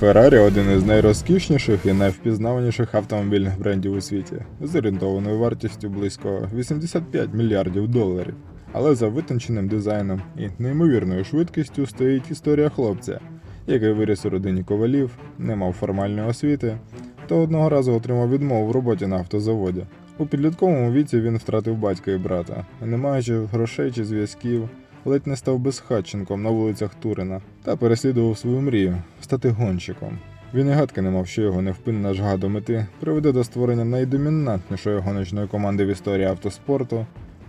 Феррарі один із найрозкішніших і найвпізнаваніших автомобільних брендів у світі, з орієнтованою вартістю близько 85 мільярдів доларів. Але за витонченим дизайном і неймовірною швидкістю стоїть історія хлопця, який виріс у родині ковалів, не мав формальної освіти, та одного разу отримав відмову в роботі на автозаводі. У підлітковому віці він втратив батька і брата, не маючи грошей чи зв'язків, ледь не став безхатченком на вулицях Турина та переслідував свою мрію стати гонщиком. Він і гадки не мав, що його невпинна жага мети приведе до створення найдомінантнішої гоночної команди в історії автоспорту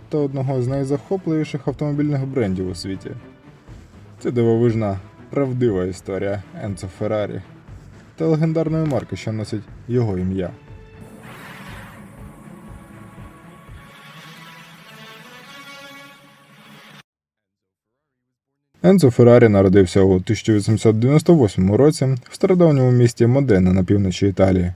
та одного з найзахопливіших автомобільних брендів у світі. Це дивовижна, правдива історія Енцо Феррарі та легендарної марки, що носить його ім'я. Енцо Феррарі народився у 1898 році в стародавньому місті Модена на півночі Італії.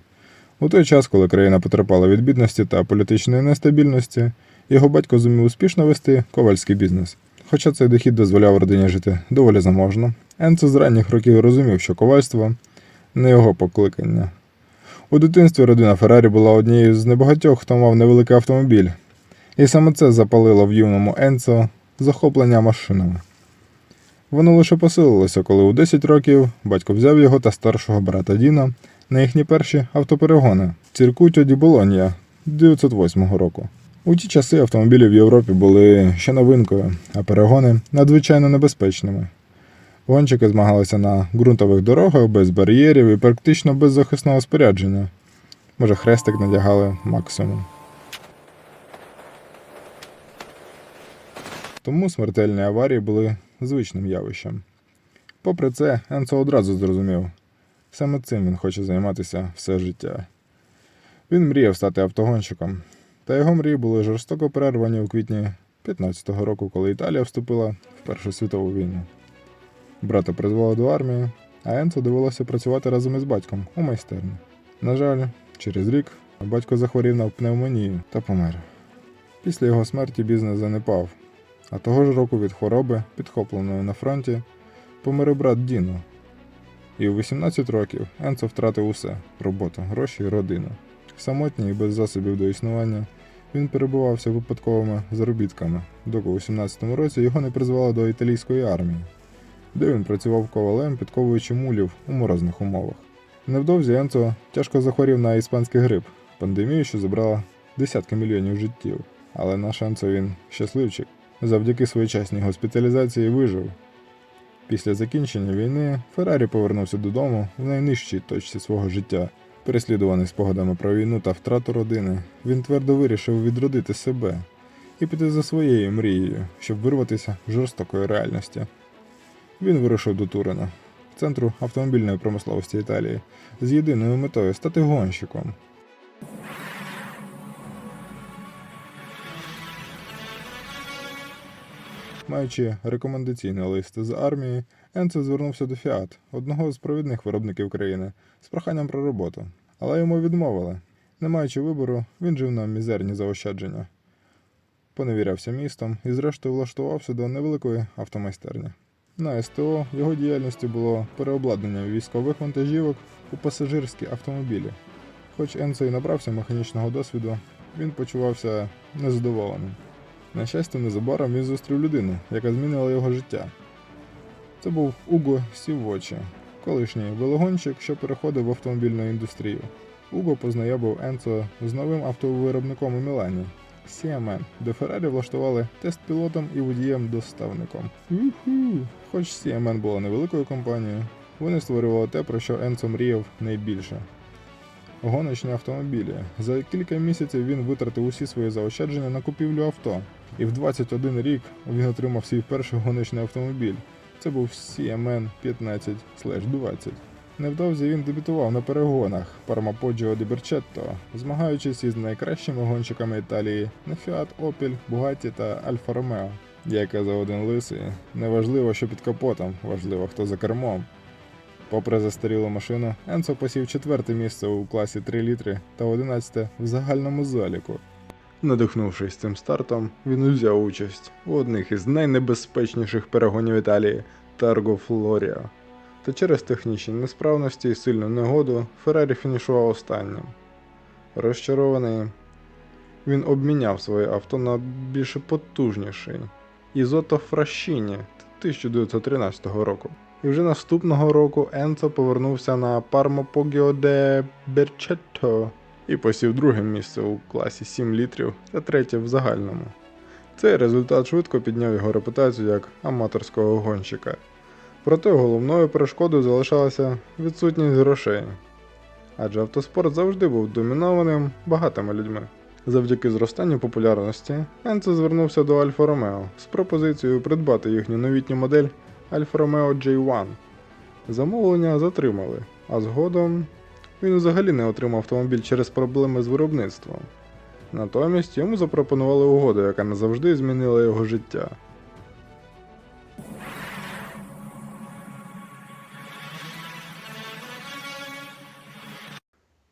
У той час, коли країна потерпала від бідності та політичної нестабільності, його батько зумів успішно вести ковальський бізнес. Хоча цей дохід дозволяв родині жити доволі заможно, Енцо з ранніх років розумів, що ковальство не його покликання. У дитинстві родина Феррарі була однією з небагатьох, хто мав невеликий автомобіль, і саме це запалило в юному Енцо захоплення машинами. Воно лише посилилося, коли у 10 років батько взяв його та старшого брата Діна на їхні перші автоперегони Ціркутьо ді Болонья 908 року. У ті часи автомобілі в Європі були ще новинкою, а перегони надзвичайно небезпечними. Гонщики змагалися на ґрунтових дорогах без бар'єрів і практично без захисного спорядження. Може, хрестик надягали максимум. Тому смертельні аварії були звичним явищем. Попри це, Енцо одразу зрозумів, саме цим він хоче займатися все життя. Він мріяв стати автогонщиком, та його мрії були жорстоко перервані у квітні 15-го року, коли Італія вступила в Першу світову війну. Брата призвали до армії, а Енцо довелося працювати разом із батьком у майстерні. На жаль, через рік батько захворів на пневмонію та помер. Після його смерті бізнес занепав, а того ж року від хвороби, підхопленої на фронті, помер брат Діно. І у 18 років Енцо втратив усе роботу, гроші і родину. Самотній і без засобів до існування, він перебувався випадковими заробітками, доки у 17-му році його не призвали до італійської армії, де він працював ковалем, підковуючи мулів у морозних умовах. Невдовзі Енцо тяжко захворів на іспанський грип, пандемію, що забрала десятки мільйонів життів. Але наш Енцо він щасливчик завдяки своєчасній госпіталізації вижив. Після закінчення війни Феррарі повернувся додому в найнижчій точці свого життя. Переслідуваний спогадами про війну та втрату родини, він твердо вирішив відродити себе і піти за своєю мрією, щоб вирватися з жорстокої реальності. Він вирушив до Турина, центру автомобільної промисловості Італії, з єдиною метою стати гонщиком. Маючи рекомендаційний лист з армії, Енце звернувся до Фіат, одного з провідних виробників країни, з проханням про роботу. Але йому відмовили. Не маючи вибору, він жив на мізерні заощадження. Поневірявся містом і, зрештою, влаштувався до невеликої автомайстерні. На СТО його діяльністю було переобладнання військових вантажівок у пасажирські автомобілі. Хоч Енцо і набрався механічного досвіду, він почувався незадоволеним. На щастя, незабаром він зустрів людину, яка змінила його життя. Це був Уго Сівочі, колишній велогонщик, що переходив в автомобільну індустрію. Уго познайомив Енцо з новим автовиробником у Мілані CMN, де Феррарі влаштували тест пілотом і водієм-доставником. Уху! Хоч CMN була невеликою компанією, вони створювали те, про що Енцо мріяв найбільше. Гоночні автомобілі. За кілька місяців він витратив усі свої заощадження на купівлю авто. І в 21 рік він отримав свій перший гоночний автомобіль. Це був CMN 15-20. Невдовзі він дебютував на перегонах Пармаподжіо де Берчетто, змагаючись із найкращими гонщиками Італії на Fiat, Opel, Bugatti та Alfa Romeo. Як казав один лисий, неважливо, що під капотом, важливо, хто за кермом. Попри застарілу машину, Енцо посів четверте місце у класі 3 літри та 11 в загальному заліку. Надихнувшись цим стартом, він узяв участь у одних із найнебезпечніших перегонів Італії Тарго Флоріа. Та через технічні несправності і сильну негоду Феррарі фінішував останнім. Розчарований, він обміняв своє авто на більш потужніший Ізото Фращіні 1913 року. І вже наступного року Енцо повернувся на Пармо Погіо де Берчетто і посів друге місце у класі 7 літрів та третє в загальному. Цей результат швидко підняв його репутацію як аматорського гонщика. Проте головною перешкодою залишалася відсутність грошей. Адже автоспорт завжди був домінованим багатими людьми. Завдяки зростанню популярності Енцо звернувся до Альфа Ромео з пропозицією придбати їхню новітню модель Альфа Ромео J1. Замовлення затримали, а згодом він взагалі не отримав автомобіль через проблеми з виробництвом. Натомість йому запропонували угоду, яка назавжди змінила його життя.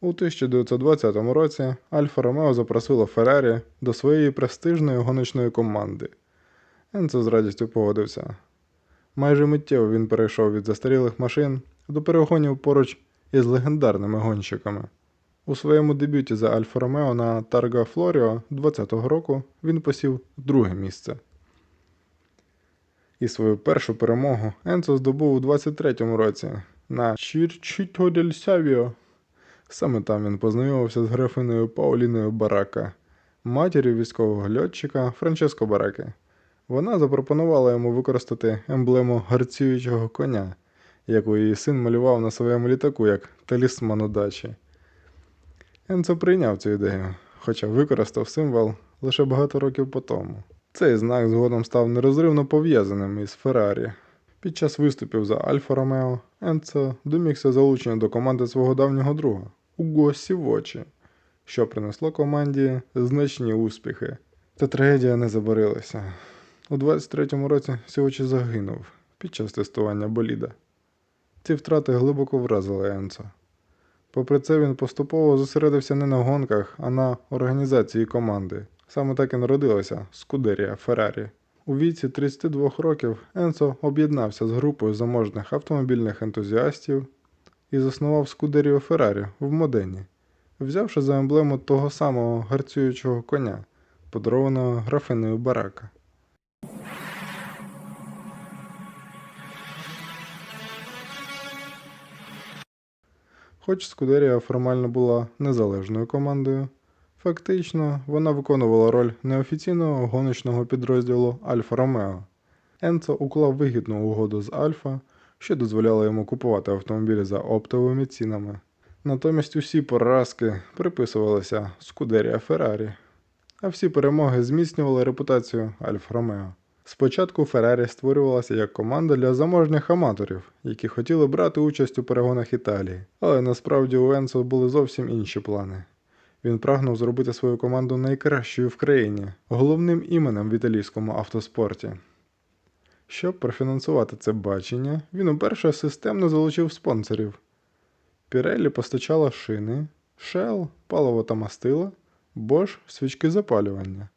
У 1920 році Альфа Ромео запросила Феррарі до своєї престижної гоночної команди. Енцо з радістю погодився. Майже миттєво він перейшов від застарілих машин до перегонів поруч із легендарними гонщиками. У своєму дебюті за Альфа Ромео на Тарга Флоріо 20-го року він посів друге місце. І свою першу перемогу Енцо здобув у 23-му році на Чірчіто дель Савіо. Саме там він познайомився з графиною Пауліною Барака, матір'ю військового льотчика Франческо Бараки. Вона запропонувала йому використати емблему гарцюючого коня, яку її син малював на своєму літаку як талісман удачі. Енцо прийняв цю ідею, хоча використав символ лише багато років по тому. Цей знак згодом став нерозривно пов'язаним із Феррарі. Під час виступів за Альфа Ромео Енцо домігся залучення до команди свого давнього друга Уго Сівочі, що принесло команді значні успіхи. Та трагедія не забарилася. У 23-му році Сівочі загинув під час тестування боліда. Ці втрати глибоко вразили Енцо. Попри це, він поступово зосередився не на гонках, а на організації команди. Саме так і народилася Скудерія Феррарі. У віці 32 років Енцо об'єднався з групою заможних автомобільних ентузіастів і заснував Скудерію Феррарі в Модені, взявши за емблему того самого гарцюючого коня, подарованого графиною Барака. Хоч Скудерія формально була незалежною командою, фактично вона виконувала роль неофіційного гоночного підрозділу Альфа Ромео. Енцо уклав вигідну угоду з Альфа, що дозволяло йому купувати автомобілі за оптовими цінами. Натомість усі поразки приписувалися Скудерія Феррарі, а всі перемоги зміцнювали репутацію Альфа Ромео. Спочатку Феррарі створювалася як команда для заможних аматорів, які хотіли брати участь у перегонах Італії, але насправді у Енсо були зовсім інші плани. Він прагнув зробити свою команду найкращою в країні, головним іменем в італійському автоспорті. Щоб профінансувати це бачення, він уперше системно залучив спонсорів. Pirelli постачала шини, Shell – паливо та мастила, Bosch – свічки запалювання.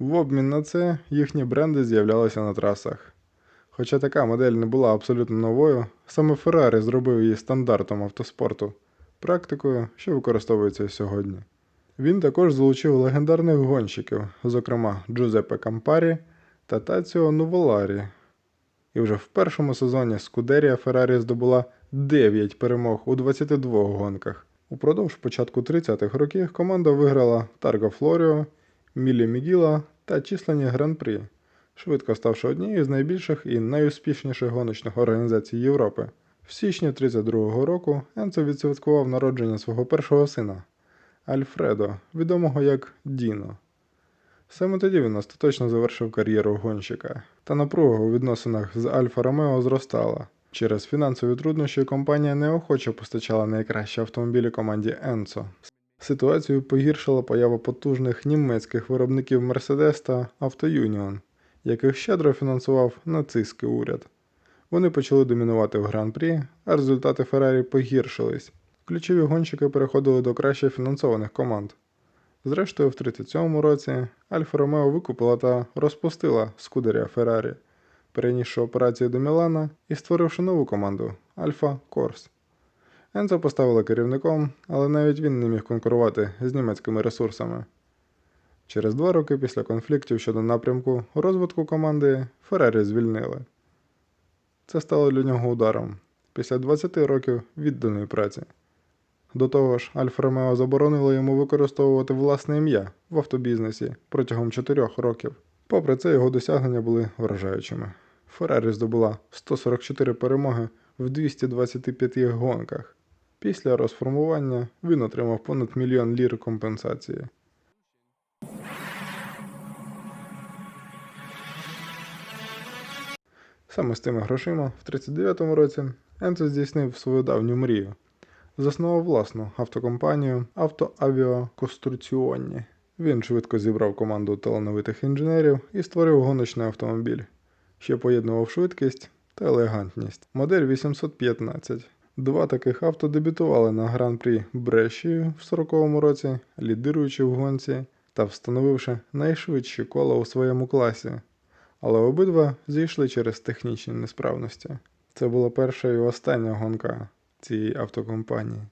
В обмін на це їхні бренди з'являлися на трасах. Хоча така модель не була абсолютно новою, саме Ferrari зробив її стандартом автоспорту, практикою, що використовується сьогодні. Він також залучив легендарних гонщиків, зокрема Джузеппе Кампарі та Таціо Нуволарі. І вже в першому сезоні Скудерія Феррарі здобула 9 перемог у 22 гонках. Упродовж початку 30-х років команда виграла Тарго Флоріо, Мілі Мігіла та численні гран-прі, швидко ставши однією з найбільших і найуспішніших гоночних організацій Європи. В січні 32-го року Енцо відсвяткував народження свого першого сина Альфредо, відомого як Діно. Саме тоді він остаточно завершив кар'єру гонщика, та напруга у відносинах з Альфа Ромео зростала. Через фінансові труднощі компанія неохоче постачала найкращі автомобілі команді Енцо. Ситуацію погіршила поява потужних німецьких виробників Mercedes та Auto-Union, яких щедро фінансував нацистський уряд. Вони почали домінувати в гран-прі, а результати Феррарі погіршились. Ключові гонщики переходили до краще фінансованих команд. Зрештою, в 37-му році Альфа Ромео викупила та розпустила Скудерія Феррарі, перенісши операцію до Мілана і створивши нову команду Альфа Корс. Енцо поставили керівником, але навіть він не міг конкурувати з німецькими ресурсами. Через два роки після конфліктів щодо напрямку розвитку команди Феррарі звільнили. Це стало для нього ударом після 20 років відданої праці. До того ж, Альфа Ромео заборонило йому використовувати власне ім'я в автобізнесі протягом 4 років. Попри це, його досягнення були вражаючими. Феррарі здобула 144 перемоги в 225 гонках. Після розформування він отримав понад мільйон лір компенсації. Саме з тими грошима в 39-му році Енцо здійснив свою давню мрію. Заснував власну автокомпанію Автоавіаконструкціонні. Він швидко зібрав команду талановитих інженерів і створив гоночний автомобіль, що поєднував швидкість та елегантність. Модель 815. Два таких авто дебютували на гран-прі Бреші в 40-му році, лідируючи в гонці та встановивши найшвидші кола у своєму класі. Але обидва зійшли через технічні несправності. Це була перша і остання гонка цієї автокомпанії.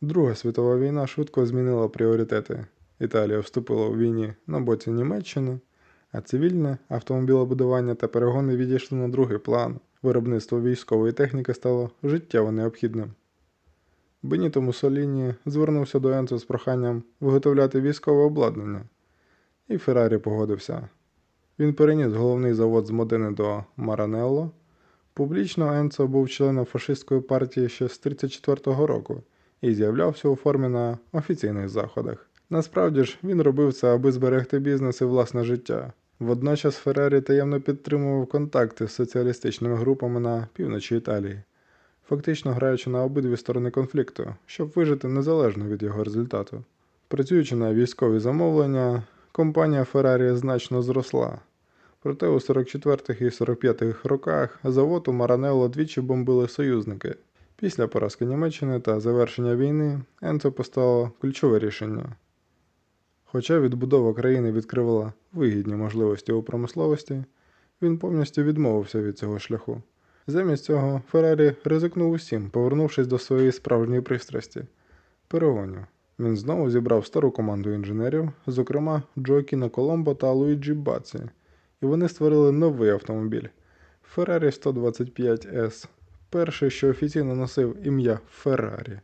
Друга світова війна швидко змінила пріоритети. Італія вступила у війні на боці Німеччини, а цивільне автомобілебудування та перегони відійшли на другий план. Виробництво військової техніки стало життєво необхідним. Беніто Муссоліні звернувся до Енцо з проханням виготовляти військове обладнання, і Феррарі погодився. Він переніс головний завод з Модени до Маранелло. Публічно Енцо був членом фашистської партії ще з 34-го року і з'являвся у формі на офіційних заходах. Насправді ж, він робив це, аби зберегти бізнес і власне життя. Водночас Феррарі таємно підтримував контакти з соціалістичними групами на півночі Італії, фактично граючи на обидві сторони конфлікту, щоб вижити незалежно від його результату. Працюючи на військові замовлення, компанія Феррарі значно зросла. Проте у 44-х і 45-х роках завод у Маранелло двічі бомбили союзники. Після поразки Німеччини та завершення війни Енцо постало ключове рішення. Хоча відбудова країни відкривала вигідні можливості у промисловості, він повністю відмовився від цього шляху. Замість цього Феррарі ризикнув усім, повернувшись до своєї справжньої пристрасті перегонів. Він знову зібрав стару команду інженерів, зокрема Джоакіна Коломбо та Луїджі Баці, і вони створили новий автомобіль Ferrari 125 S, перший, що офіційно носив ім'я Феррарі.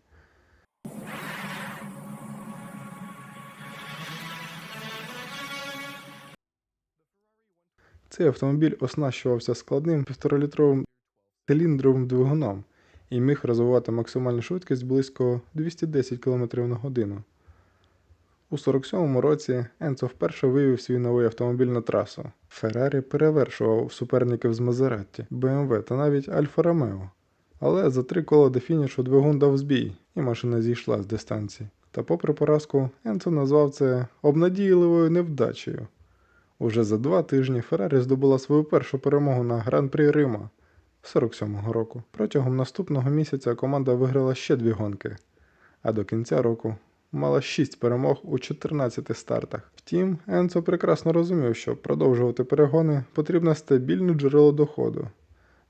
Цей автомобіль оснащувався складним півторалітровим циліндровим двигуном і міг розвивати максимальну швидкість близько 210 км на годину. У 47-му році Енцо вперше вивів свій новий автомобіль на трасу. Феррарі перевершував суперників з Мазератті, BMW та навіть Альфа Ромео. Але за три кола до фінішу двигун дав збій, і машина зійшла з дистанції. Та попри поразку, Енцо назвав це обнадійливою невдачею. Уже за два тижні Феррарі здобула свою першу перемогу на Гран-прі Рима 47-го року. Протягом наступного місяця команда виграла ще дві гонки, а до кінця року мала 6 перемог у 14 стартах. Втім, Енцо прекрасно розумів, що продовжувати перегони потрібно стабільне джерело доходу.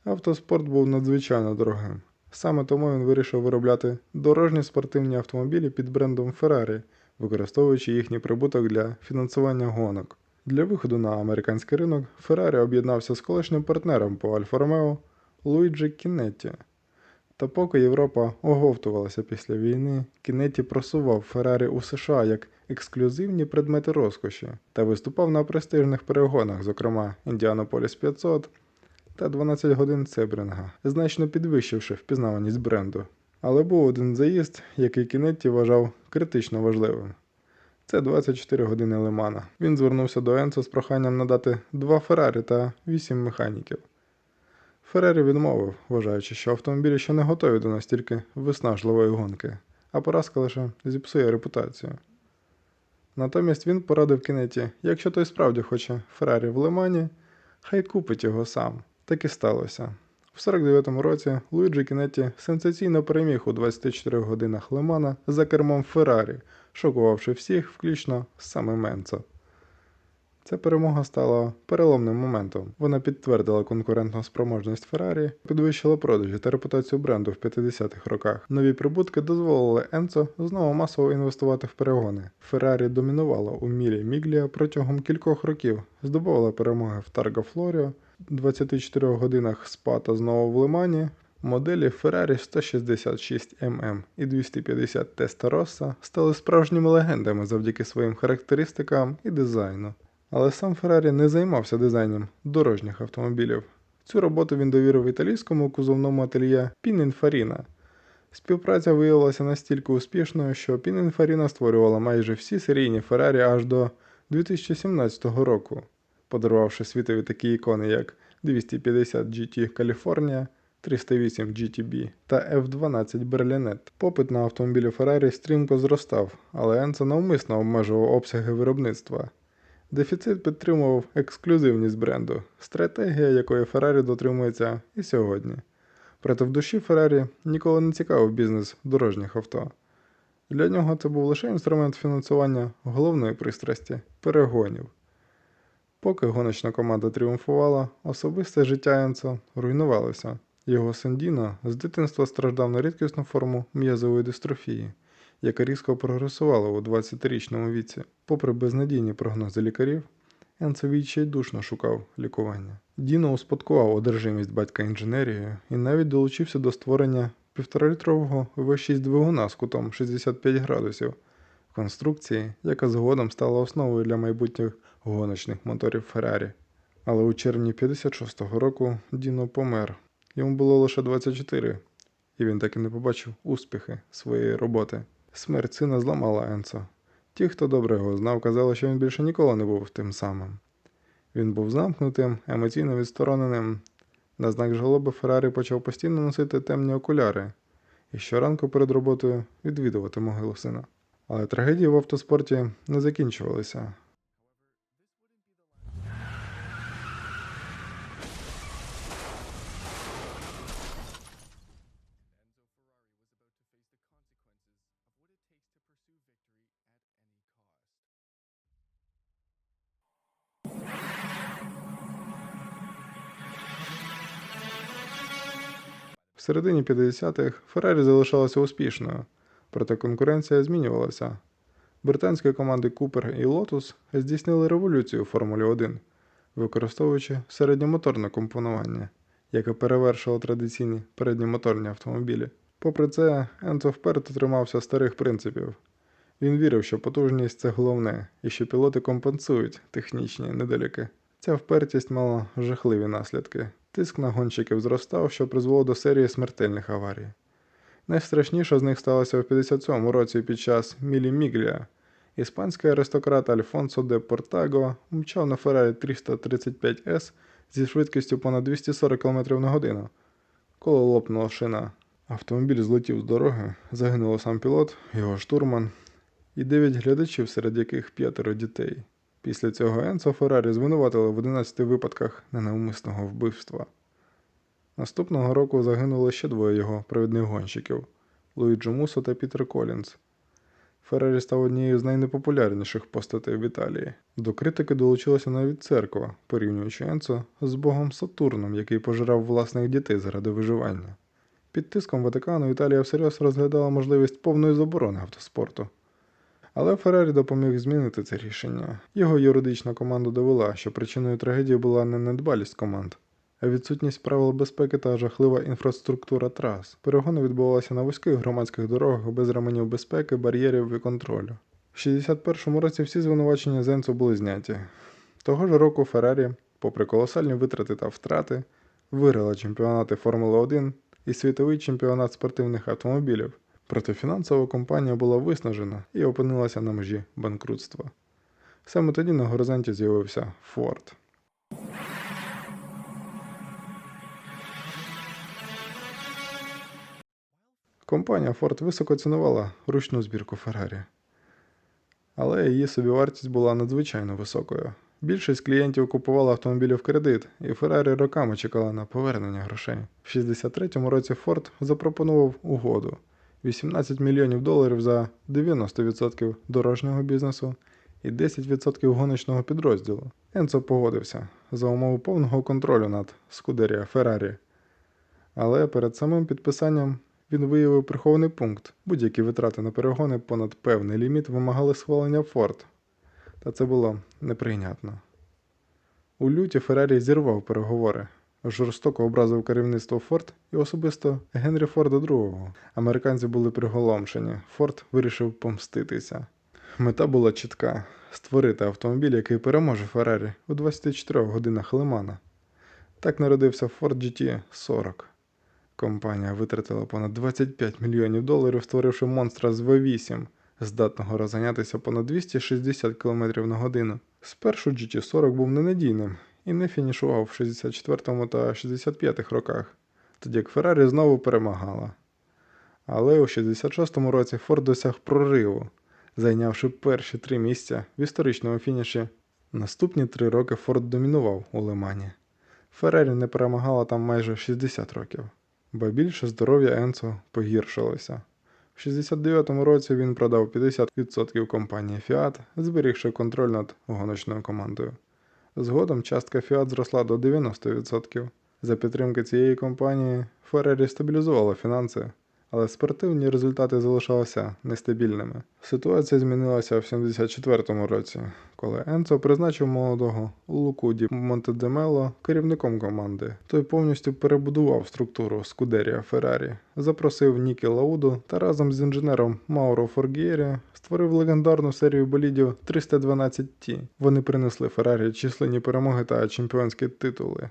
Автоспорт був надзвичайно дорогим. Саме тому він вирішив виробляти дорожні спортивні автомобілі під брендом Ferrari, використовуючи їхній прибуток для фінансування гонок. Для виходу на американський ринок Ferrari об'єднався з колишнім партнером по Альфа Ромео Луїджі Кінетті. Та поки Європа оговтувалася після війни, Кінетті просував Феррарі у США як ексклюзивні предмети розкоші та виступав на престижних перегонах, зокрема Індіанаполіс 500 та 12 годин Цебринга, значно підвищивши впізнаваність бренду. Але був один заїзд, який Кінетті вважав критично важливим. Це 24 години Лимана. Він звернувся до Енцо з проханням надати два Феррарі та 8 механіків. Феррарі відмовив, вважаючи, що автомобілі ще не готові до настільки виснажливої гонки, а поразка лише зіпсує репутацію. Натомість він порадив Кінеті, якщо той справді хоче Феррарі в Лимані, хай купить його сам. Так і сталося. В 49-му році Луїджі Кінетті сенсаційно переміг у 24 годинах Лимана за кермом Феррарі, шокувавши всіх, включно з самим Менцо. Ця перемога стала переломним моментом. Вона підтвердила конкурентну спроможність Феррарі, підвищила продажі та репутацію бренду в 50-х роках. Нові прибутки дозволили Енцо знову масово інвестувати в перегони. Феррарі домінувала у мірі Міглія протягом кількох років, здобувала перемоги в Тарго Флоріо, 24 годинах СПА та знову в Лимані. Моделі Ferrari 166 MM і 250 Testarossa стали справжніми легендами завдяки своїм характеристикам і дизайну. Але сам Феррарі не займався дизайном дорожніх автомобілів. Цю роботу він довірив італійському кузовному ательє Pininfarina. Співпраця виявилася настільки успішною, що Pininfarina створювала майже всі серійні Феррарі аж до 2017 року, подарувавши світові такі ікони, як 250 GT California, 308 GTB та F12 Berlinet. Попит на автомобілі Ferrari стрімко зростав, але Енцо навмисно обмежував обсяги виробництва. Дефіцит підтримував ексклюзивність бренду, стратегія якої Ferrari дотримується і сьогодні. Проте в душі Ferrari ніколи не цікавив бізнес дорожніх авто. Для нього це був лише інструмент фінансування головної пристрасті перегонів. Поки гоночна команда тріумфувала, особисте життя Енцо руйнувалося. Його син Діно з дитинства страждав на рідкісну форму м'язової дистрофії, яка різко прогресувала у 20-річному віці. Попри безнадійні прогнози лікарів, Енцо відчайдушно шукав лікування. Діно успадкував одержимість батька інженерією і навіть долучився до створення півторалітрового V6 двигуна з кутом 65 градусів конструкції, яка згодом стала основою для майбутніх гоночних моторів Феррарі. Але у червні 56-го року Діно помер. Йому було лише 24, і він так і не побачив успіхи своєї роботи. Смерть сина зламала Енцо. Ті, хто добре його знав, казали, що він більше ніколи не був тим самим. Він був замкнутим, емоційно відстороненим. На знак жалоби Феррарі почав постійно носити темні окуляри і щоранку перед роботою відвідувати могилу сина. Але трагедії в автоспорті не закінчувалися. Середині 50-х Феррарі залишалася успішною, проте конкуренція змінювалася. Британські команди Купер і Lotus здійснили революцію в Формулі 1, використовуючи середньомоторне компонування, яке перевершило традиційні передньомоторні автомобілі. Попри це, Енцо вперто тримався старих принципів. Він вірив, що потужність це головне, і що пілоти компенсують технічні недоліки. Ця впертість мала жахливі наслідки. Тиск на гонщиків зростав, що призвело до серії смертельних аварій. Найстрашніша з них сталася в 57-му році під час Мілі Міглія. Іспанський аристократ Альфонсо де Портаго мчав на Феррарі 335С зі швидкістю понад 240 км на годину. Коли лопнула шина, автомобіль злетів з дороги, загинуло сам пілот, його штурман і дев'ять глядачів, серед яких п'ятеро дітей. Після цього Енцо Феррарі звинуватили в 11 випадках ненавмисного вбивства. Наступного року загинули ще двоє його провідних гонщиків Луїджо Мусо та Пітер Колінз. Феррарі став однією з найнепопулярніших постатей в Італії. До критики долучилася навіть церква, порівнюючи Енцо з богом Сатурном, який пожирав власних дітей заради виживання. Під тиском Ватикану Італія всерйоз розглядала можливість повної заборони автоспорту. Але Феррарі допоміг змінити це рішення. Його юридична команда довела, що причиною трагедії була не недбалість команд, а відсутність правил безпеки та жахлива інфраструктура трас. Перегони відбувалися на вузьких громадських дорогах без ременів безпеки, бар'єрів і контролю. В 61-му році всі звинувачення Зенцо були зняті. Того ж року Феррарі, попри колосальні витрати та втрати, виграла чемпіонати Формули 1 і світовий чемпіонат спортивних автомобілів. Проте фінансова компанія була виснажена і опинилася на межі банкрутства. Саме тоді на горизонті з'явився Форд. Компанія Ford високо цінувала ручну збірку Феррарі. Але її собівартість була надзвичайно високою. Більшість клієнтів купувала автомобілі в кредит, і Феррарі роками чекала на повернення грошей. В 63-му році Ford запропонував угоду 18 мільйонів доларів за 90% дорожнього бізнесу і 10% гоночного підрозділу. Енцо погодився за умови повного контролю над Скудерія Феррарі. Але перед самим підписанням він виявив прихований пункт. Будь-які витрати на перегони понад певний ліміт вимагали схвалення Форд. Та це було неприйнятно. У люті Феррарі зірвав переговори, жорстоко образив керівництво Форд і особисто Генрі Форда II. Американці були приголомшені. Форд вирішив помститися. Мета була чітка створити автомобіль, який переможе Феррарі у 24 годинах Лемана. Так народився Ford GT40. Компанія витратила понад 25 мільйонів доларів, створивши монстра з V8, здатного розганятися понад 260 км на годину. Спершу GT40 був ненадійним і не фінішував в 64 та 65 роках, тоді як Феррарі знову перемагала. Але у 66-му році Форд досяг прориву, зайнявши перші три місця в історичному фініші. Наступні три роки Форд домінував у Лемані. Феррарі не перемагала там майже 60 років, ба більше здоров'я Енцо погіршилося. В 69-му році він продав 50% компанії Fiat, зберігши контроль над гоночною командою. Згодом частка Fiat зросла до 90%. За підтримки цієї компанії Феррарі стабілізувала фінанси, але спортивні результати залишалися нестабільними. Ситуація змінилася в 74-му році, коли Енцо призначив молодого Луку Ді Монтедемело керівником команди. Той повністю перебудував структуру Скудерія Феррарі, запросив Нікі Лауду та разом з інженером Мауро Форгієрі створив легендарну серію болідів 312T. Вони принесли Феррарі численні перемоги та чемпіонські титули.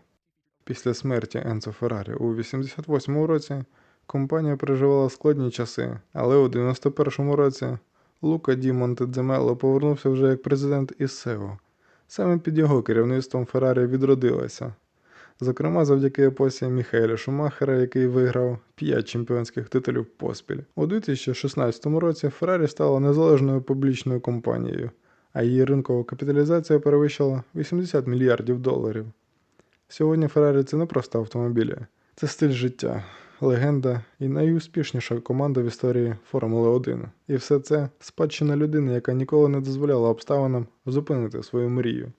Після смерті Енцо Феррарі у 88-му році компанія переживала складні часи, але у 91-му році Лука Ді Монтедземело повернувся вже як президент із СЕО. Саме під його керівництвом Феррарі відродилася. Зокрема, завдяки епосі Міхаеля Шумахера, який виграв 5 чемпіонських титулів поспіль. У 2016 році Феррарі стала незалежною публічною компанією, а її ринкова капіталізація перевищила 80 мільярдів доларів. Сьогодні Феррарі це не просто автомобілі, це стиль життя, легенда і найуспішніша команда в історії Формули 1. І все це спадщина людини, яка ніколи не дозволяла обставинам зупинити свою мрію.